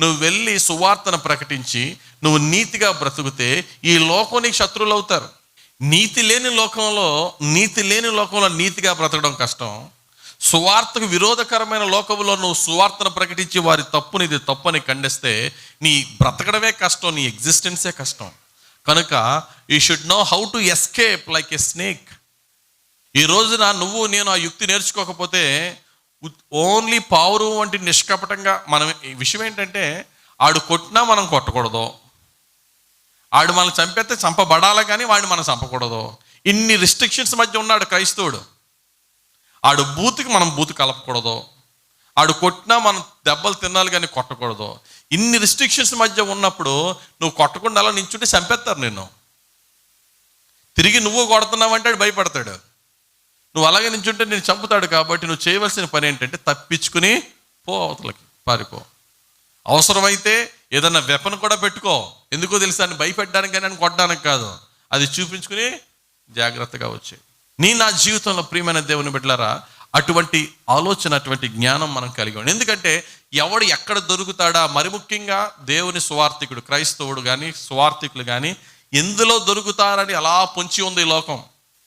నువ్వు వెళ్ళి సువార్తను ప్రకటించి నువ్వు నీతిగా బ్రతుకుతే ఈ లోకం నీకు శత్రువులు అవుతారు. నీతి లేని లోకంలో నీతి లేని లోకంలో నీతిగా బ్రతకడం కష్టం. సువార్తకు విరోధకరమైన లోకంలో నువ్వు సువార్తను ప్రకటించి వారి తప్పుని ఇది తప్పని ఖండిస్తే నీ బ్రతకడమే కష్టం నీ ఎగ్జిస్టెన్సే కష్టం. కనుక you should know how to escape like a snake. ఈ రోజున నువ్వు నేను ఆ యుక్తి నేర్చుకోకపోతే ఓన్లీ పావురు వంటి నిష్కపటంగా మనం విషయం ఏంటంటే ఆడు కొట్టినా మనం కొట్టకూడదు. ఆడు మనం చంపేస్తే చంపబడాలి కానీ వాడిని మనం చంపకూడదు. ఇన్ని రిస్ట్రిక్షన్స్ మధ్య ఉన్నాడు క్రైస్తవుడు. ఆడు బూతికి మనం బూతు కలపకూడదు. ఆడు కొట్టినా మనం దెబ్బలు తినాలి కానీ కొట్టకూడదు. ఇన్ని రిస్ట్రిక్షన్స్ మధ్య ఉన్నప్పుడు నువ్వు కొట్టకుండా అలా నించుంటే చంపేస్తారు నిన్ను. తిరిగి నువ్వు కొడుతున్నావంటే ఆడు భయపడతాడు. నువ్వు అలాగే నించుంటే నేను చంపుతాడు కాబట్టి నువ్వు చేయవలసిన పని ఏంటంటే తప్పించుకుని పో అవతలకి పారిపో. అవసరమైతే ఏదన్నా వెపన్ కూడా పెట్టుకో. ఎందుకో తెలుసా? అని భయపెట్టడానికి కానీ అని కొట్టడానికి కాదు. అది చూపించుకుని జాగ్రత్తగా వచ్చాయి నీ నా జీవితంలో ప్రియమైన దేవుని బిడ్డలారా అటువంటి ఆలోచన అటువంటి జ్ఞానం మనం కలిగి ఉండి ఎందుకంటే ఎవడు ఎక్కడ దొరుకుతాడా? మరి ముఖ్యంగా దేవుని స్వార్థికుడు క్రైస్తవుడు కానీ స్వార్థికులు కానీ ఎందులో దొరుకుతారని అలా పొంచి ఉంది ఈ లోకం.